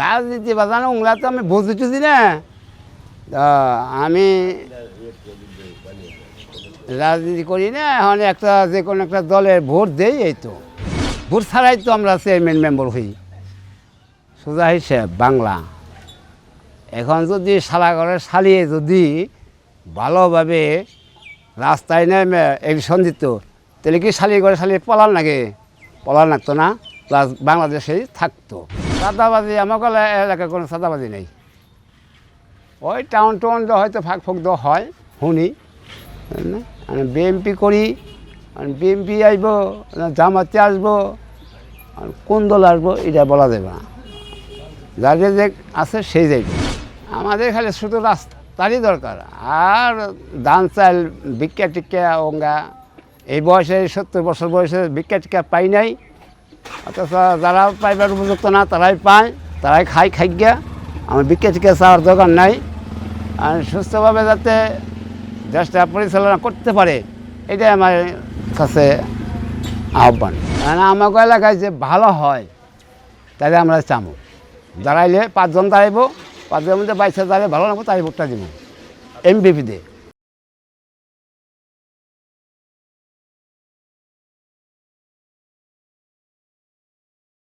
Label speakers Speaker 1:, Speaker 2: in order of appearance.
Speaker 1: রাজনীতি বাজানো ওগুলা তো আমি বুঝি টুঝি না আমি রাজনীতি করি না, এখন একটা যে কোনো একটা দলের ভোট দেই এই তো। ভোট ছাড়াই তো আমরা চেয়ারম্যান মেম্বার হই। সোজা হিসেব বাংলা। এখন যদি সালাগড়ে সালিয়ে যদি ভালোভাবে রাস্তায় নেমে এডিশন দিত, তাহলে কি শালিয়ে ঘরে শালিয়ে পলার নাকি পলার লাগতো না, প্লাস বাংলাদেশেই থাকতো। সাদাবাজি গলা এলাকায় কোনো সাদাবাজি নেই। ওই টাউন টাউন হয়তো ফাঁক ফুক দেওয়া হয়, শুনি। আমি বিএমপি করি বিএমপি আসব জামাতে আসব কোন দল আসব, এটা বলা যাবে না। যার যে যে আছে সেই যাইবে আমাদের খালি শুধু রাস্তারই দরকার। আর ধান চাল ভিক্ষা টিক্ষা অঙ্গা এই বয়সে, সত্তর বছর বয়সে ভিক্ষা টিক্ষা পাই নাই। অথচ যারা পাইবার উপযুক্ত না, তারাই পায়, তারাই খাই খাই গিয়া আমার ভিক্ষা টিক্ষা চাওয়ার দরকার নাই। আর সুস্থভাবে যাতে দেশটা পরিচালনা করতে পারে, এটাই আমার কাছে আহ্বান। কারণ আমাকে এলাকায় যে ভালো হয় তাহলে আমরা চামো। দাঁড়াইলে পাঁচজন দাঁড়াইবো, পাঁচজনের মধ্যে বাইশে দাঁড়িয়ে ভালো লাগবো, তাই ভোটটা দিব। এমবিপিতে।